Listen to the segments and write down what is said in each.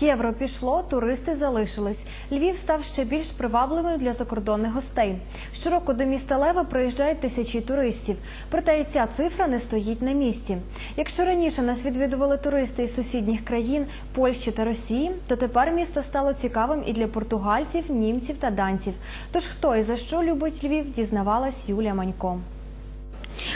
Євро пішло, туристи залишились. Львів став ще більш привабливим для закордонних гостей. Щороку до міста Лева приїжджають тисячі туристів. Проте і ця цифра не стоїть на місці. Якщо раніше нас відвідували туристи із сусідніх країн Польщі та Росії, то тепер місто стало цікавим і для португальців, німців та данців. Тож хто і за що любить Львів, дізнавалась Юлія Манько.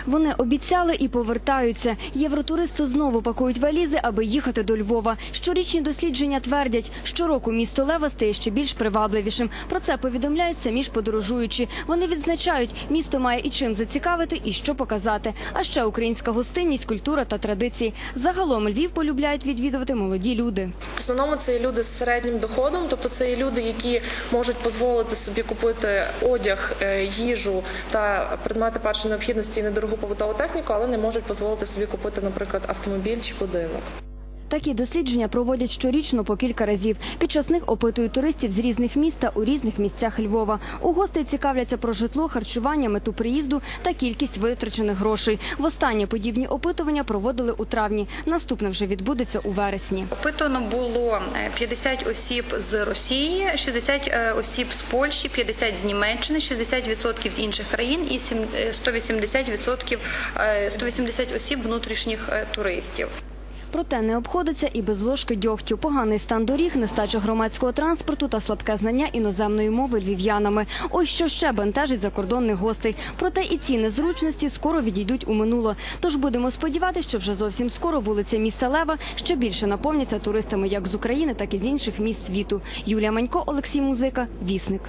Вони обіцяли і повертаються. Євротуристи знову пакують валізи, аби їхати до Львова. Щорічні дослідження твердять, щороку місто Лева стає ще більш привабливішим. Про це повідомляють самі ж подорожуючі. Вони відзначають, місто має і чим зацікавити, і що показати. А ще українська гостинність, культура та традиції. Загалом Львів полюбляють відвідувати молоді люди. В основному це є люди з середнім доходом, тобто це є люди, які можуть дозволити собі купити одяг, е, їжу та предмети першої необхідності і недорогу побутову техніку, але не можуть дозволити собі купити, наприклад, автомобіль чи будинок. Такі дослідження проводять щорічно по кілька разів. Під час них опитують туристів з різних міст та у різних місцях Львова. У гостей цікавляться про житло, харчування, мету приїзду та кількість витрачених грошей. Востаннє подібні опитування проводили у травні. Наступне вже відбудеться у вересні. Опитано було е, 50 осіб з Росії, 60 е, осіб з Польщі, 50 з Німеччини, 60% з інших країн і сім- е, 180%, е, 180 осіб внутрішніх е, туристів. Проте не обходиться і без ложки дьогтю. Поганий стан доріг, нестача громадського транспорту та слабке знання іноземної мови львів'янами. Ось що ще бентежить закордонних гостей. Проте і ці незручності скоро відійдуть у минуло. Тож будемо сподіватися, що вже зовсім скоро вулиця міста Лева ще більше наповняться туристами як з України, так і з інших міст світу. Юлія Манько, Олексій Музика, Вісник.